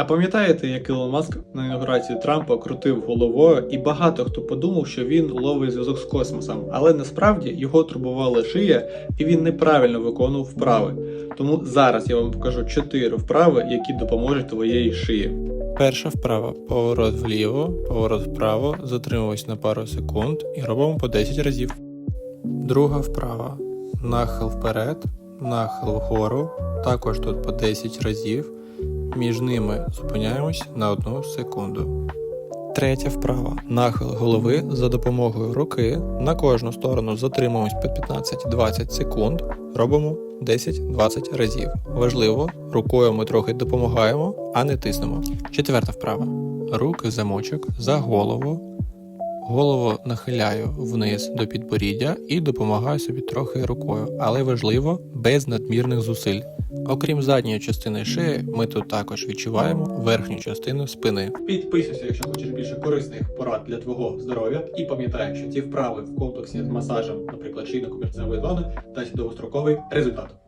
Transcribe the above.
А пам'ятаєте, як Ілон Маск на інаугурації Трампа крутив головою, і багато хто подумав, що він ловить зв'язок з космосом, але насправді його турбувала шия, і він неправильно виконував вправи. Тому зараз я вам покажу 4 вправи, які допоможуть твоєї шиї. Перша вправа поворот вліво, поворот вправо, затримуємось на пару секунд і робимо по 10 разів. Друга вправа нахил вперед, нахил вгору, також тут по 10 разів. Між ними зупиняємось на одну секунду. Третя вправа нахил голови за допомогою руки на кожну сторону затримуємось по 15-20 секунд. Робимо 10-20 разів. Важливо, рукою ми трохи допомагаємо, а не тиснемо. Четверта вправа. Руки в замочок за голову. Голову нахиляю вниз до підборіддя і допомагаю собі трохи рукою, але важливо без надмірних зусиль. Окрім задньої частини шиї, ми тут також відчуваємо верхню частину спини. Підписуйся, якщо хочеш більше корисних порад для твого здоров'я, і пам'ятай, що ці вправи в комплексі з масажем, наприклад, шийно-комірцевої зони, дасть довгостроковий результат.